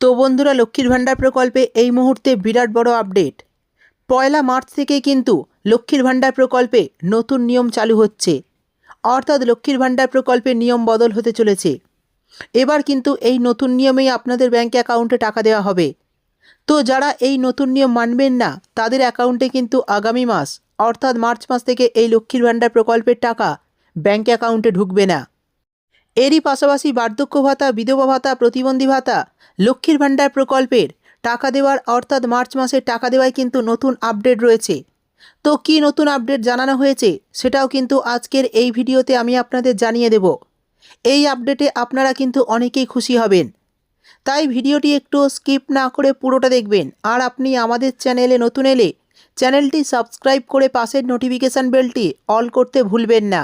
তো বন্ধুরা, লক্ষ্মীর ভাণ্ডার প্রকল্পে এই মুহূর্তে বিরাট বড় আপডেট পয়লা মার্চ থেকে কিন্তু লক্ষ্মীর ভাণ্ডার প্রকল্পে নতুন নিয়ম চালু হচ্ছে। অর্থাৎ লক্ষ্মীর ভাণ্ডার প্রকল্পে নিয়ম বদল হতে চলেছে। এবার কিন্তু এই নতুন নিয়মেই আপনাদের ব্যাঙ্ক অ্যাকাউন্টে টাকা দেওয়া হবে। তো যারা এই নতুন নিয়ম মানবেন না, তাদের অ্যাকাউন্টে কিন্তু আগামী মাস, অর্থাৎ মার্চ মাস থেকে এই লক্ষ্মীর ভাণ্ডার প্রকল্পের টাকা ব্যাঙ্ক অ্যাকাউন্টে ঢুকবে না। এরই পাশাপাশি বার্ধক্য ভাতা, বিধবা ভাতা, প্রতিবন্ধী ভাতা, লক্ষ্মীর ভাণ্ডার প্রকল্পের টাকা দেওয়ার, অর্থাৎ মার্চ মাসের টাকা দেওয়ায় কিন্তু নতুন আপডেট রয়েছে। তো কি নতুন আপডেট জানানো হয়েছে, সেটাও কিন্তু আজকের এই ভিডিওতে আমি আপনাদের জানিয়ে দেব। এই আপডেটে আপনারা কিন্তু অনেকেই খুশি হবেন। তাই ভিডিওটি একটু স্কিপ না করে পুরোটা দেখবেন। আর আপনি আমাদের চ্যানেলে নতুন এলে চ্যানেলটি সাবস্ক্রাইব করে পাশের নোটিফিকেশান বেলটি অল করতে ভুলবেন না।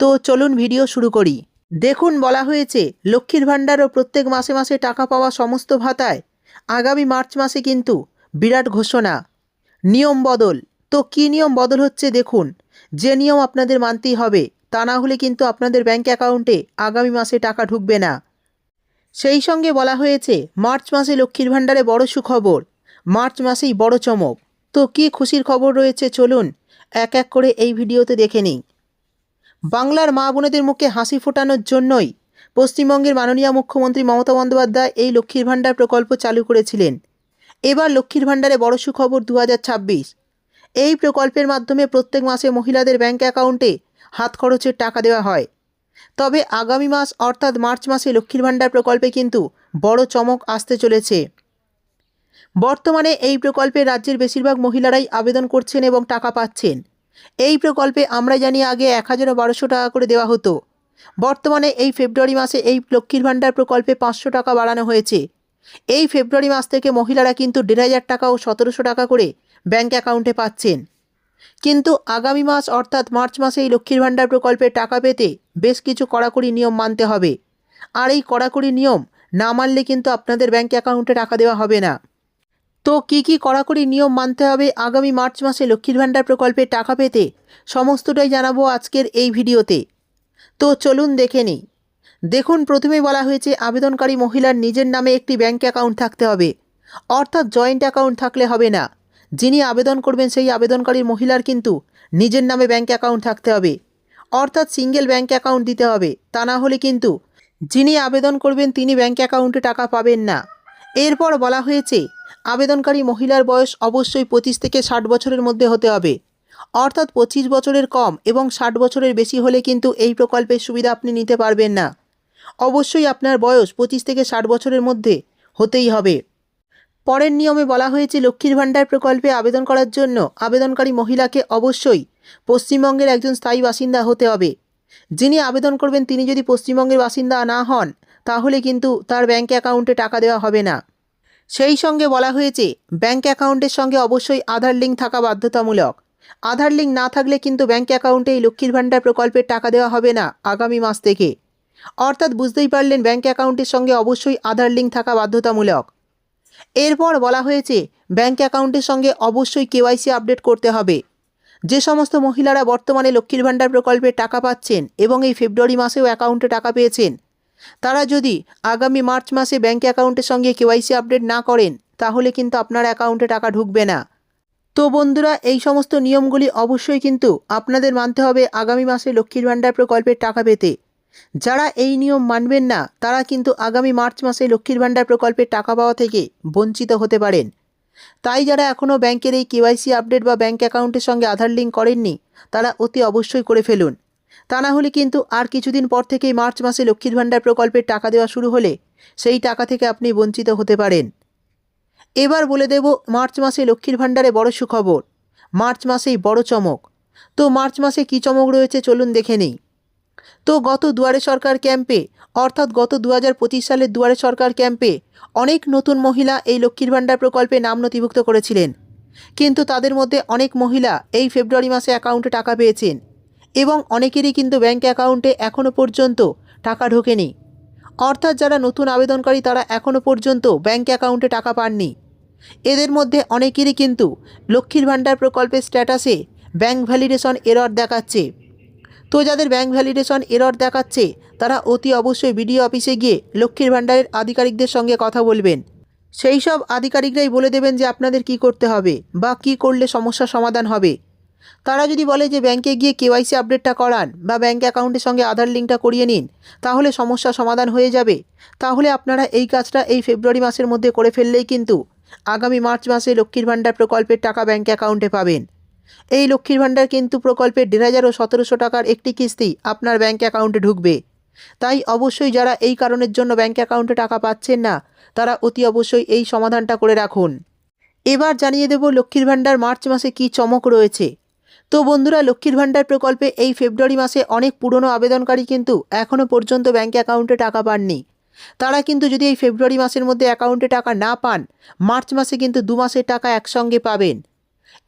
তো চলুন ভিডিও শুরু করি। দেখুন বলা হয়েছে, লক্ষ্মীর ভাণ্ডার ও প্রত্যেক মাসে মাসে টাকা পাওয়া সমস্ত ভাতায়। আগামী মার্চ মাসে কিন্তু বিরাট ঘোষণা। নিয়ম বদল। তো কী নিয়ম বদল হচ্ছে দেখুন। যে নিয়ম আপনাদের মানতেই হবে, তা না হলে কিন্তু আপনাদের ব্যাঙ্ক অ্যাকাউন্টে আগামী মাসে টাকা ঢুকবে না। সেই সঙ্গে বলা হয়েছে, মার্চ মাসে লক্ষ্মীর ভাণ্ডারে বড় সুখবর, মার্চ মাসেই বড় চমক। তো কী খুশির খবর রয়েছে চলুন, এক এক করে এই ভিডিওতে দেখে নিই। বাংলার মা বোনেদের মুখে হাসি ফোটানোর জন্যই পশ্চিমবঙ্গের মাননীয় মুখ্যমন্ত্রী মমতা বন্দ্যোপাধ্যায় এই লক্ষ্মীর ভাণ্ডার প্রকল্প চালু করেছিলেন। এবার লক্ষ্মীর ভাণ্ডারে বড় সুখবর দু হাজার ছাব্বিশ। এই প্রকল্পের মাধ্যমে প্রত্যেক মাসে মহিলাদের ব্যাঙ্ক অ্যাকাউন্টে হাত খরচের টাকা দেওয়া হয়। তবে আগামী মাস অর্থাৎ মার্চ মাসে লক্ষ্মীর ভাণ্ডার প্রকল্পে কিন্তু বড় চমক আসতে চলেছে। বর্তমানে এই প্রকল্পে রাজ্যের বেশিরভাগ মহিলারাই আবেদন করছেন এবং টাকা পাচ্ছেন। এই প্রকল্পে আমরা জানি আগে এক হাজার বারোশো টাকা করে দেওয়া হতো। বর্তমানে এই ফেব্রুয়ারি মাসে এই লক্ষ্মীর ভাণ্ডার প্রকল্পে পাঁচশো টাকা বাড়ানো হয়েছে। এই ফেব্রুয়ারি মাস থেকে মহিলারা কিন্তু দেড় হাজার টাকা ও সতেরোশো টাকা করে ব্যাঙ্ক অ্যাকাউন্টে পাচ্ছেন। কিন্তু আগামী মাস অর্থাৎ মার্চ মাসে এই লক্ষ্মীর ভাণ্ডার প্রকল্পে টাকা পেতে বেশ কিছু কড়াকড়ি নিয়ম মানতে হবে। আর এই কড়াকড়ি নিয়ম না মানলে কিন্তু আপনাদের ব্যাঙ্ক অ্যাকাউন্টে টাকা দেওয়া হবে না। তো কি কি কড়াকড়ি নিয়ম মানতে হবে আগামী মার্চ মাসে লক্ষ্মীর ভাণ্ডার প্রকল্পে টাকা পেতে সমস্তটাই জানাব আজকের এই ভিডিওতে। তো চলুন দেখে নিই। দেখুন, প্রথমে বলা হয়েছে আবেদনকারী মহিলার নিজের নামে একটি ব্যাঙ্ক অ্যাকাউন্ট থাকতে হবে। অর্থাৎ জয়েন্ট অ্যাকাউন্ট থাকলে হবে না। যিনি আবেদন করবেন সেই আবেদনকারী মহিলার কিন্তু নিজের নামে ব্যাঙ্ক অ্যাকাউন্ট থাকতে হবে। অর্থাৎ সিঙ্গেল ব্যাঙ্ক অ্যাকাউন্ট দিতে হবে। তা না হলে কিন্তু যিনি আবেদন করবেন তিনি ব্যাঙ্ক অ্যাকাউন্টে টাকা পাবেন না। এরপর বলা হয়েছে, আবেদনকারী মহিলার বয়স অবশ্যই পঁচিশ থেকে ষাট বছরের মধ্যে হতে হবে। অর্থাৎ পঁচিশ বছরের কম এবং ষাট বছরের বেশি হলে কিন্তু এই প্রকল্পের সুবিধা আপনি নিতে পারবেন না। অবশ্যই আপনার বয়স পঁচিশ থেকে ষাট বছরের মধ্যে হতেই হবে। পরের নিয়মে বলা হয়েছে, লক্ষ্মীর ভাণ্ডার প্রকল্পে আবেদন করার জন্য আবেদনকারী মহিলাকে অবশ্যই পশ্চিমবঙ্গের একজন স্থায়ী বাসিন্দা হতে হবে। যিনি আবেদন করবেন, তিনি যদি পশ্চিমবঙ্গের বাসিন্দা না হন তাহলে কিন্তু তার ব্যাঙ্ক অ্যাকাউন্টে টাকা দেওয়া হবে না। সেই সঙ্গে বলা হয়েছে ব্যাঙ্ক অ্যাকাউন্টের সঙ্গে অবশ্যই আধার লিঙ্ক থাকা বাধ্যতামূলক। আধার লিঙ্ক না থাকলে কিন্তু ব্যাঙ্ক অ্যাকাউন্টে এই লক্ষ্মীর ভাণ্ডার প্রকল্পের টাকা দেওয়া হবে না আগামী মাস থেকে। অর্থাৎ বুঝতেই পারলেন ব্যাঙ্ক অ্যাকাউন্টের সঙ্গে অবশ্যই আধার লিঙ্ক থাকা বাধ্যতামূলক। এরপর বলা হয়েছে ব্যাঙ্ক অ্যাকাউন্টের সঙ্গে অবশ্যই কেওয়াইসি আপডেট করতে হবে। যে সমস্ত মহিলারা বর্তমানে লক্ষ্মীর ভাণ্ডার প্রকল্পের টাকা পাচ্ছেন এবং এই ফেব্রুয়ারি মাসেও অ্যাকাউন্টে টাকা পেয়েছেন তারা যদি আগামী মার্চ মাসে ব্যাঙ্ক অ্যাকাউন্টের সঙ্গে কেওয়াইসি আপডেট না করেন, তাহলে কিন্তু আপনার অ্যাকাউন্টে টাকা ঢুকবে না। তো বন্ধুরা, এই সমস্ত নিয়মগুলি অবশ্যই কিন্তু আপনাদের মানতে হবে আগামী মাসে লক্ষ্মীর ভাণ্ডার প্রকল্পের টাকা পেতে। যারা এই নিয়ম মানবেন না, তারা কিন্তু আগামী মার্চ মাসে লক্ষ্মীর ভাণ্ডার প্রকল্পের টাকা পাওয়া থেকে বঞ্চিত হতে পারেন। তাই যারা এখনও ব্যাংকের এই কেওয়াইসি আপডেট বা ব্যাঙ্ক অ্যাকাউন্টের সঙ্গে আধার লিঙ্ক করেননি, তারা অতি অবশ্যই করে ফেলুন। তা না হলে কিন্তু আর কিছুদিন পর থেকেই মার্চ মাসে লক্ষ্মীর ভাণ্ডার প্রকল্পের টাকা দেওয়া শুরু হলে সেই টাকা থেকে আপনি বঞ্চিত হতে পারেন। এবার বলে দেব, মার্চ মাসে লক্ষ্মীর ভাণ্ডারে বড় সুখবর। মার্চ মাসেই বড় চমক। তো মার্চ মাসে কী চমক রয়েছে চলুন দেখে নেই। তো গত দুয়ারে সরকার ক্যাম্পে, অর্থাৎ গত দু হাজার পঁচিশ সালের দুয়ারে সরকার ক্যাম্পে অনেক নতুন মহিলা এই লক্ষ্মীর ভাণ্ডার প্রকল্পে নাম নথিভুক্ত করেছিলেন। কিন্তু তাদের মধ্যে অনেক মহিলা এই ফেব্রুয়ারি মাসে অ্যাকাউন্টে টাকা পেয়েছেন। এবং অনেকেরই কিন্তু ব্যাঙ্ক অ্যাকাউন্টে এখনও পর্যন্ত টাকা ঢোকেনি। অর্থাৎ যারা নতুন আবেদনকারী তারা এখনও পর্যন্ত ব্যাঙ্ক অ্যাকাউন্টে টাকা পাননি। এদের মধ্যে অনেকেরই কিন্তু লক্ষ্মীর ভাণ্ডার প্রকল্পের স্ট্যাটাসে ব্যাঙ্ক ভ্যালিডেশন এরর দেখাচ্ছে। তো যাদের ব্যাঙ্ক ভ্যালিডেশন এরর দেখাচ্ছে, তারা অতি অবশ্যই বিডিও অফিসে গিয়ে লক্ষ্মীর ভাণ্ডারের আধিকারিকদের সঙ্গে কথা বলবেন। সেই সব আধিকারিকরাই বলে দেবেন যে আপনাদের কি করতে হবে বা কি করলে সমস্যার সমাধান হবে। তারা যদি বলে যে ব্যাংকে গিয়ে কেওয়াইসি আপডেটটা করান বা ব্যাংক অ্যাকাউন্টের সঙ্গে আধার লিঙ্কটা করিয়ে নিন, তাহলে সমস্যা সমাধান হয়ে যাবে। তাহলে আপনারা এই কাজটা এই ফেব্রুয়ারি মাসের মধ্যে করে ফেললেই কিন্তু আগামী মার্চ মাসে লক্ষ্মীর ভাণ্ডার প্রকল্পের টাকা ব্যাংক অ্যাকাউন্টে পাবেন। এই লক্ষ্মীর ভাণ্ডার কিন্তু প্রকল্পের দেড় হাজার ও সতেরোশো টাকার একটি কিস্তি আপনার ব্যাংক অ্যাকাউন্টে ঢুকবে। তাই অবশ্যই যারা এই কারণের জন্য ব্যাংক অ্যাকাউন্টে টাকা পাচ্ছেন না, তারা অতি অবশ্যই এই সমাধানটা করে রাখুন। এবার জানিয়ে দেব লক্ষ্মীর ভাণ্ডার মার্চ মাসে কি চমক রয়েছে। তো বন্ধুরা, লক্ষ্মীর ভাণ্ডার প্রকল্পে এই ফেব্রুয়ারি মাসে অনেক পুরনো আবেদনকারী কিন্তু এখনও পর্যন্ত ব্যাংক অ্যাকাউন্টে টাকা পাননি। তারা কিন্তু যদি এই ফেব্রুয়ারি মাসের মধ্যে অ্যাকাউন্টে টাকা না পান, মার্চ মাসে কিন্তু দু মাসের টাকা একসঙ্গে পাবেন।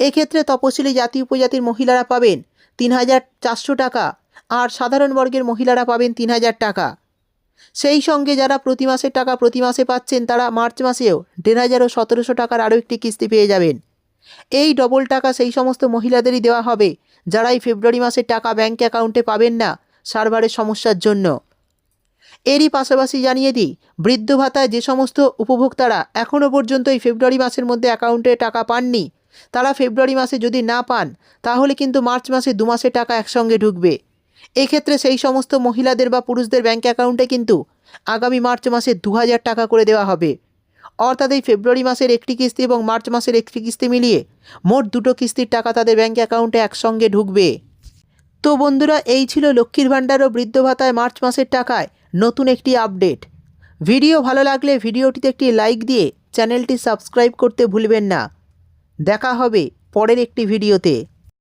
এক্ষেত্রে তপশিলি জাতি উপজাতির মহিলারা পাবেন তিন হাজার চারশো টাকা আর সাধারণ বর্গের মহিলারা পাবেন তিন হাজার টাকা। সেই সঙ্গে যারা প্রতি মাসের টাকা প্রতি মাসে পাচ্ছেন, তারা মার্চ মাসেও দেড় হাজার ও সতেরোশো টাকার আরও একটি কিস্তি পেয়ে যাবেন। এই ডবল টাকা সেই সমস্ত মহিলাদেরই দেওয়া হবে যারা এই ফেব্রুয়ারি মাসে টাকা ব্যাংক অ্যাকাউন্টে পাবেন না সার্ভারের সমস্যার জন্য। এরই পাশাপাশি জানিয়ে দিই, বৃদ্ধ ভাতায় যে সমস্ত উপভোক্তারা এখনও পর্যন্ত এই ফেব্রুয়ারি মাসের মধ্যে অ্যাকাউন্টে টাকা পাননি, তারা ফেব্রুয়ারি মাসে যদি না পান, তাহলে কিন্তু মার্চ মাসে দু মাসে টাকা একসঙ্গে ঢুকবে। এক্ষেত্রে সেই সমস্ত মহিলাদের বা পুরুষদের ব্যাংক অ্যাকাউন্টে কিন্তু আগামী মার্চ মাসে দু হাজার টাকা করে দেওয়া হবে। অর্থাৎ এই ফেব্রুয়ারি মাসের একটি কিস্তি এবং মার্চ মাসের একটি কিস্তি মিলিয়ে মোট দুটো কিস্তির টাকা তাদের ব্যাঙ্ক অ্যাকাউন্টে একসঙ্গে ঢুকবে। তো বন্ধুরা, এই ছিল লক্ষ্মীর ভাণ্ডার ও বৃদ্ধ ভাতায় মার্চ মাসের টাকায় নতুন একটি আপডেট। ভিডিও ভালো লাগলে ভিডিওটিতে একটি লাইক দিয়ে চ্যানেলটি সাবস্ক্রাইব করতে ভুলবেন না। দেখা হবে পরের একটি ভিডিওতে।